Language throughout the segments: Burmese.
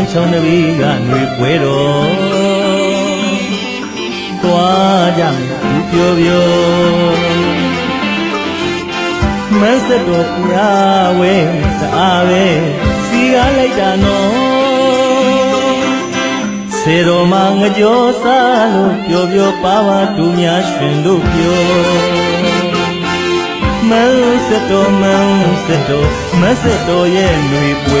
မန်းချောင်းတပီးကຫນွေပွဲတော်သွားကြမယ်သူပြောပြောမန်းစက်တော်ပူရာဝဲတအားပဲစီကားလိုက်တာနော်စေတော်မှာငကြောစားလို့ပြောပြောပါပါတူများရှင်လို့ပြော မန်းစက်တော်မန်းစက်တော်မန်းစက်တော်ရဲ့ຫນွေပွဲ ဲ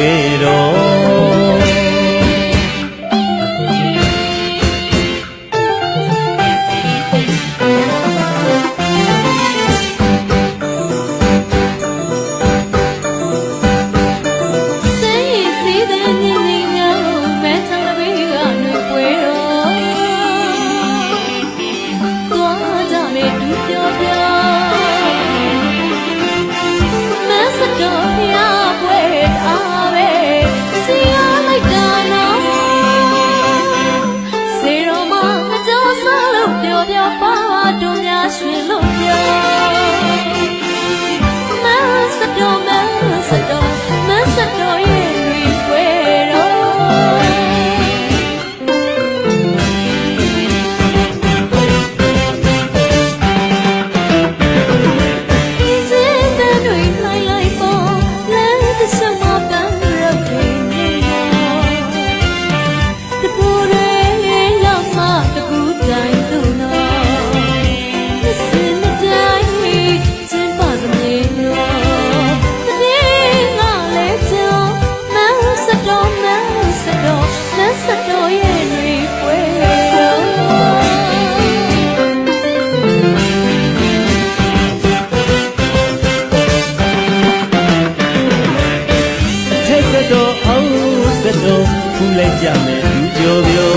လိုက်ကြမယ်သူပြောပြော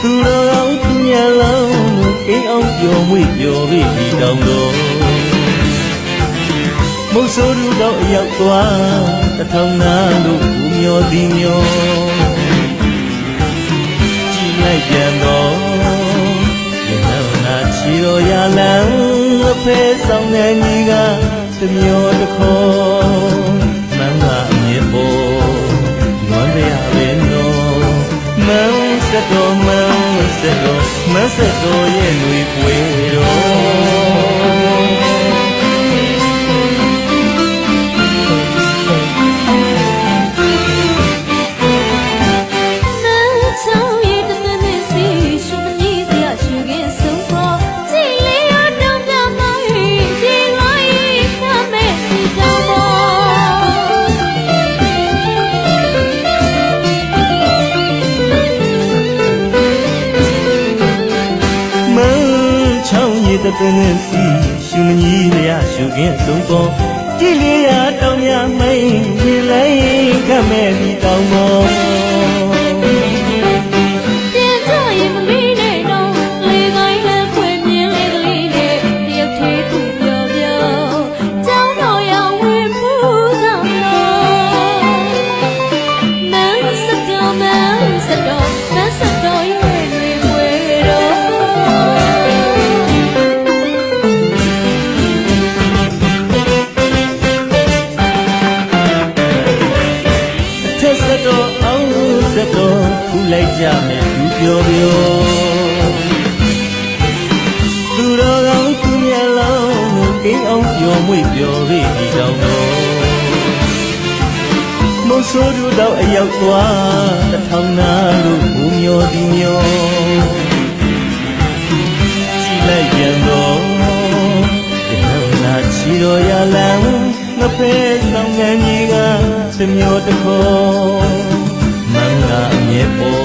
သူတော်ကောင်းသူညာလုံးကိန်းအောင်ပြောမွေ့ပြောပြီးဒီတောင်တော်မုတ်ဆိုးသူတော့အရောက်သွားတထောင်နာလို့ဘူးမျောသည်မျောကြည်လိုက်ပြန်တော့ဒီနောက်နာချီတော်ရလန်းအဖေဆောင်နေကြီးကတမျိုးတစ်ခေါ် န်းစတော်မန်းစတော်မန်းစတော်ရဲ့ຫນွေပွေတော် င်းရည်တပင်းနဲ့စီရှုမကြီးလျာရှုခင်းဆုံးပေါ်ကြည်လေးရတောင်းရမိန်ရေလိုက်ခမဲ့ဒီတောင်းပေါ် က်ကြမယ်သူပြောပြောသူတော်ကောင်းသူမျက်လုံးကိန်းအောင်ပြောမွေ့ပြောပြီးဒီတောင်းတော်မုတ်ဆိုးသူတော့အရောက်သွားတထောင်နာလို့ဘူးမျောသည်မျောကြည့်လိုက်ပြန်တော့ဒီနောက်လာချီတော်ရလန်းငဖဲဆောင်ငံကြီးကသမျိုးတစ်ခေါ်မန်းလာအမြဲပေါ်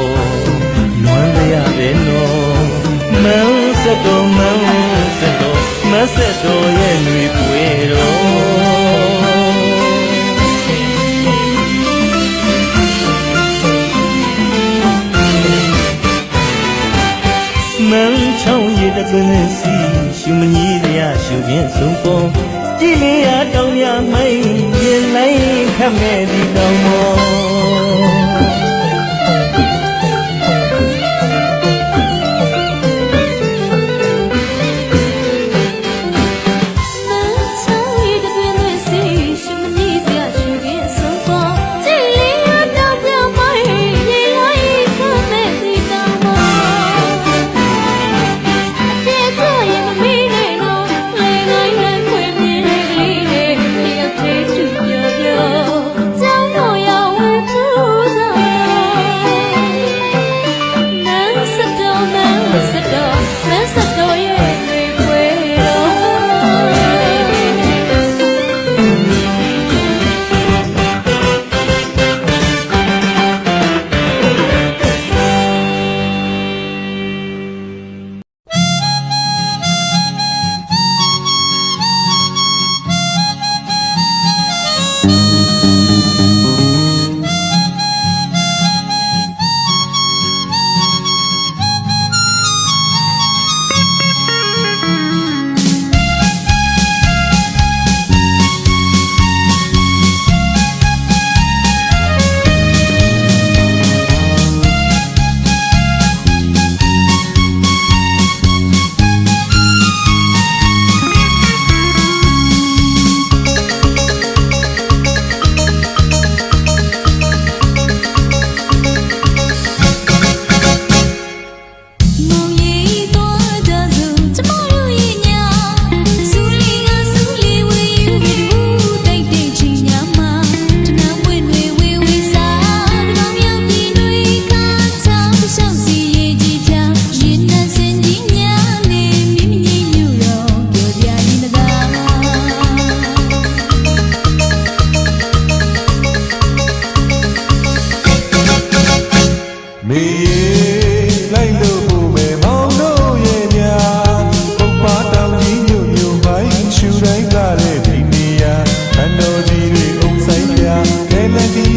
န်းစက်တော်မန်းစက်တော်မန်းစက်တော်ရဲ့ຫນွေပွေတော်မန်းချောင်းရည်တကွင်းစီရှုမကြီးလျာရှုခင်းဆုံးပေါ်ကြည်လေးရတောင်းရမိုင်းရင်လိုက်ခတ်မဲ့ဒီတောင်မော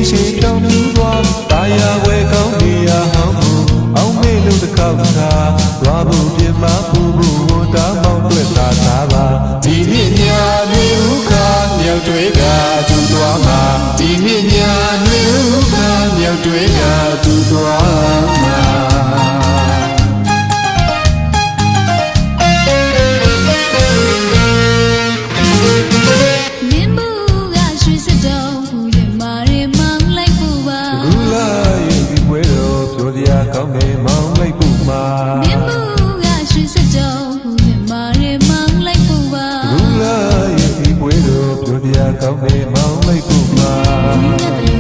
gente. малый губа.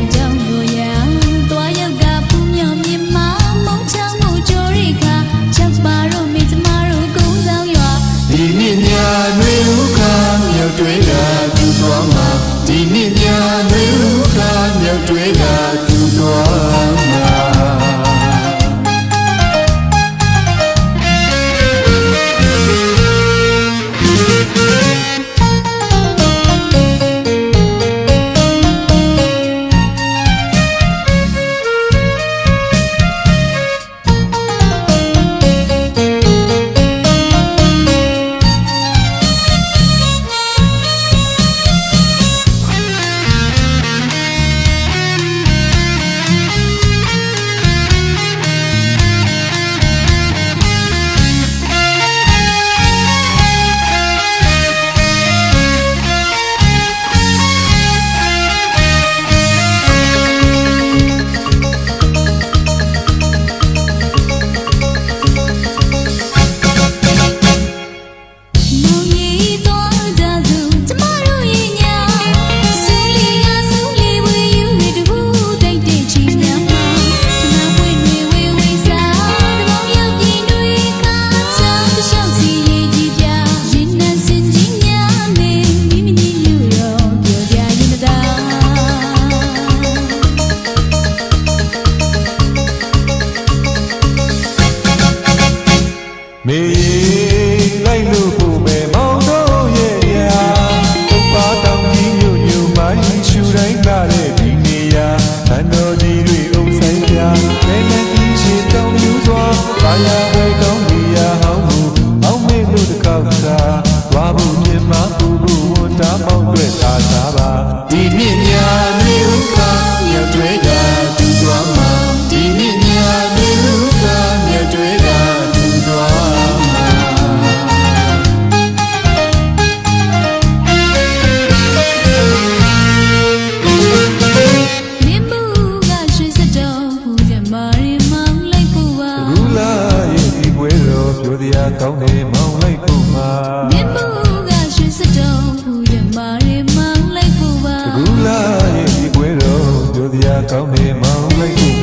ကောင်းနေမောင်လိုက်ကို